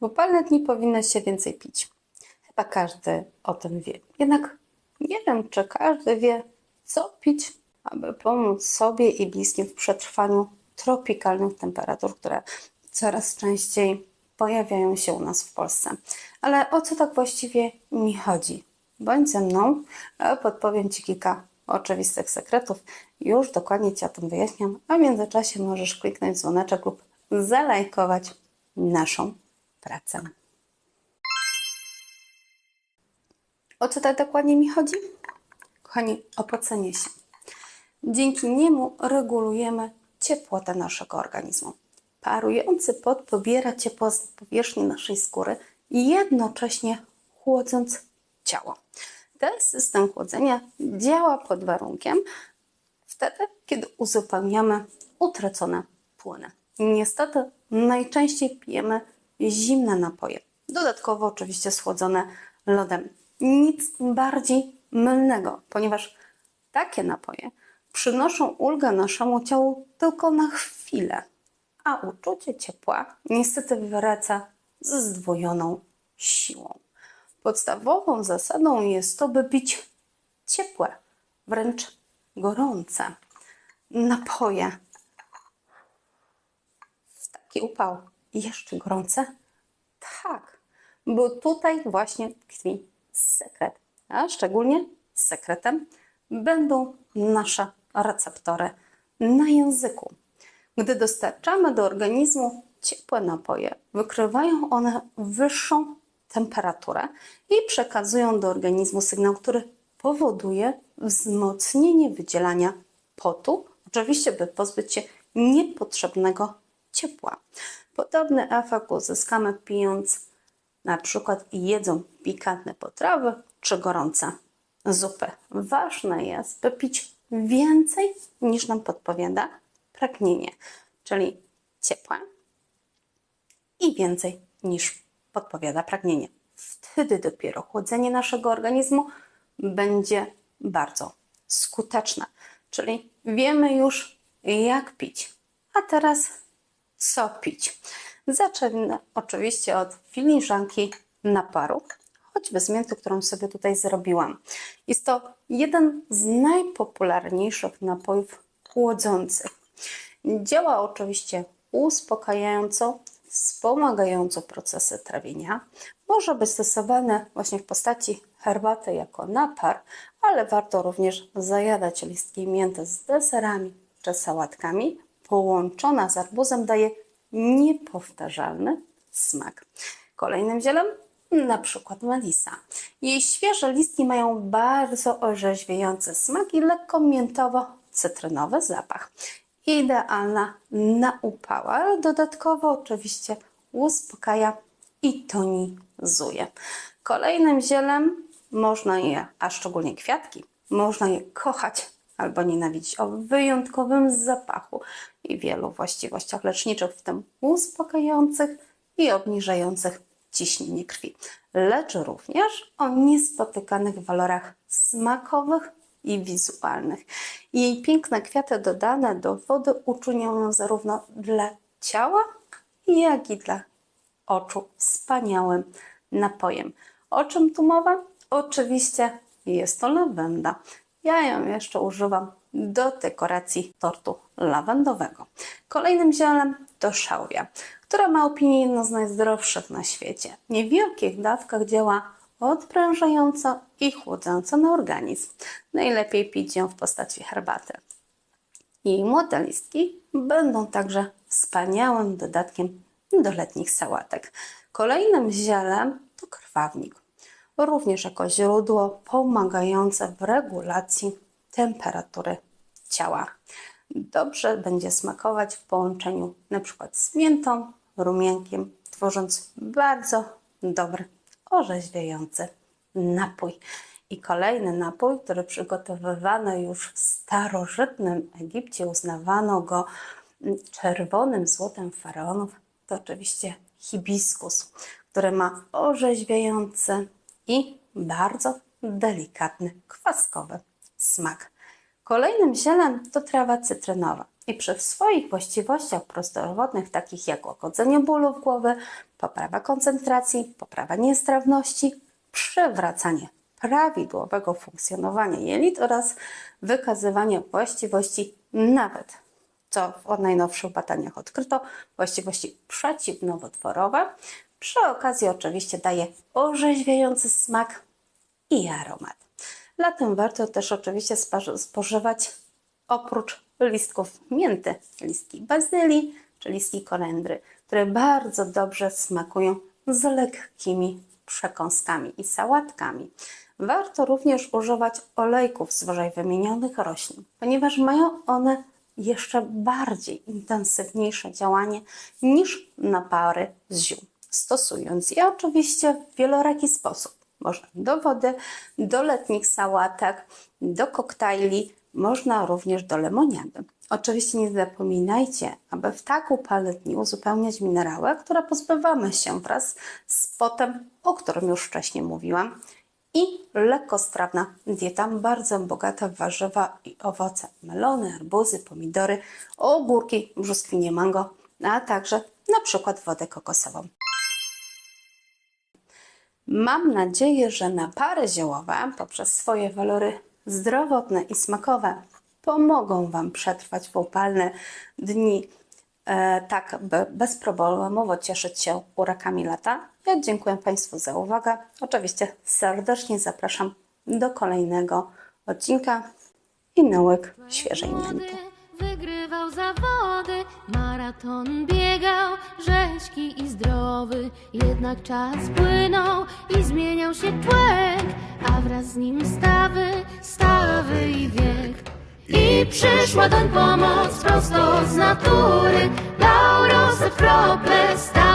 W upalne dni powinno się więcej pić. Chyba każdy o tym wie. Jednak nie wiem, czy każdy wie, co pić, aby pomóc sobie i bliskim w przetrwaniu tropikalnych temperatur, które coraz częściej pojawiają się u nas w Polsce. Ale o co tak właściwie mi chodzi? Bądź ze mną, podpowiem Ci kilka oczywistych sekretów. Już dokładnie Ci o tym wyjaśniam, a w międzyczasie możesz kliknąć dzwoneczek lub zalajkować naszą pracę. O co tak dokładnie mi chodzi? Kochani, o pocenie się. Dzięki niemu regulujemy ciepłotę naszego organizmu. Parujący pot pobiera ciepło z powierzchni naszej skóry jednocześnie chłodząc ciało. Ten system chłodzenia działa pod warunkiem wtedy, kiedy uzupełniamy utracone płyny. Niestety najczęściej pijemy zimne napoje, dodatkowo oczywiście schłodzone lodem. Nic bardziej mylnego, ponieważ takie napoje przynoszą ulgę naszemu ciału tylko na chwilę, a uczucie ciepła niestety wraca ze zdwojoną siłą. Podstawową zasadą jest to, by pić ciepłe, wręcz gorące napoje. W taki upał jeszcze gorące? Tak, bo tutaj właśnie tkwi sekret, a szczególnie sekretem będą nasze receptory na języku. Gdy dostarczamy do organizmu ciepłe napoje, wykrywają one wyższą temperaturę i przekazują do organizmu sygnał, który powoduje wzmocnienie wydzielania potu, oczywiście by pozbyć się niepotrzebnego ciepła. Podobny efekt uzyskamy pijąc na przykład jedzą pikantne potrawy czy gorące zupy. Ważne jest, by pić więcej niż nam podpowiada pragnienie, czyli ciepłe i więcej niż podpowiada pragnienie. Wtedy dopiero chłodzenie naszego organizmu będzie bardzo skuteczne. Czyli wiemy już, jak pić. A teraz co pić? Zacznę oczywiście od filiżanki naparu, choćby z mięty, którą sobie tutaj zrobiłam. Jest to jeden z najpopularniejszych napojów chłodzących. Działa oczywiście uspokajająco, wspomagająco procesy trawienia. Może być stosowane właśnie w postaci herbaty jako napar, ale warto również zajadać listki mięty z deserami czy sałatkami. Połączona z arbuzem daje niepowtarzalny smak. Kolejnym zielem na przykład melisa. Jej świeże listki mają bardzo orzeźwiający smak i lekko miętowo-cytrynowy zapach. Idealna na upał, ale dodatkowo oczywiście uspokaja i tonizuje. Kolejnym zielem można je, a szczególnie kwiatki, można je kochać albo nienawidzić o wyjątkowym zapachu i wielu właściwościach leczniczych, w tym uspokajających i obniżających ciśnienie krwi, lecz również o niespotykanych walorach smakowych i wizualnych. Jej piękne kwiaty dodane do wody uczynią ją zarówno dla ciała, jak i dla oczu wspaniałym napojem. O czym tu mowa? Oczywiście jest to lawenda. Ja ją jeszcze używam do dekoracji tortu lawendowego. Kolejnym zielem to szałwia, która ma opinię jedną z najzdrowszych na świecie. W niewielkich dawkach działa odprężająco i chłodząco na organizm. Najlepiej pić ją w postaci herbaty. Jej młode listki będą także wspaniałym dodatkiem do letnich sałatek. Kolejnym zielem to krwawnik również jako źródło pomagające w regulacji temperatury ciała. Dobrze będzie smakować w połączeniu np. z miętą, rumiankiem, tworząc bardzo dobry, orzeźwiający napój. I kolejny napój, który przygotowywano już w starożytnym Egipcie, uznawano go czerwonym złotem faraonów, to oczywiście hibiskus, który ma orzeźwiający i bardzo delikatny, kwaskowy smak. Kolejnym zielem to trawa cytrynowa i przy swoich właściwościach prozdrowotnych, takich jak łagodzenie bólów głowy, poprawa koncentracji, poprawa niestrawności, przywracanie prawidłowego funkcjonowania jelit oraz wykazywanie właściwości nawet, co w najnowszych badaniach odkryto, właściwości przeciwnowotworowe. Przy okazji oczywiście daje orzeźwiający smak i aromat. Latem warto też oczywiście spożywać oprócz listków mięty, listki bazylii czy listki kolendry, które bardzo dobrze smakują z lekkimi przekąskami i sałatkami. Warto również używać olejków z wyżej wymienionych roślin, ponieważ mają one jeszcze bardziej intensywniejsze działanie niż napary z ziół. Stosując je oczywiście w wieloraki sposób. Można do wody, do letnich sałatek, do koktajli, można również do lemoniady. Oczywiście nie zapominajcie, aby w tak upalne dni uzupełniać minerały, które pozbywamy się wraz z potem, o którym już wcześniej mówiłam. I lekkostrawna dieta, bardzo bogata w warzywa i owoce, melony, arbuzy, pomidory, ogórki, brzoskwinie mango, a także na przykład wodę kokosową. Mam nadzieję, że napary ziołowe poprzez swoje walory zdrowotne i smakowe pomogą Wam przetrwać w upalne dni, e, tak by bezproblemowo cieszyć się urakami lata. Ja dziękuję Państwu za uwagę. Oczywiście serdecznie zapraszam do kolejnego odcinka i nałyk świeżej mięty. Wygrywał zawody, maraton biegał, rzeźki i zdrowy. Jednak czas płynął i zmieniał się człek, a wraz z nim stawy, stawy i wiek. I przyszła doń pomoc prosto z natury, dał w krople, stawy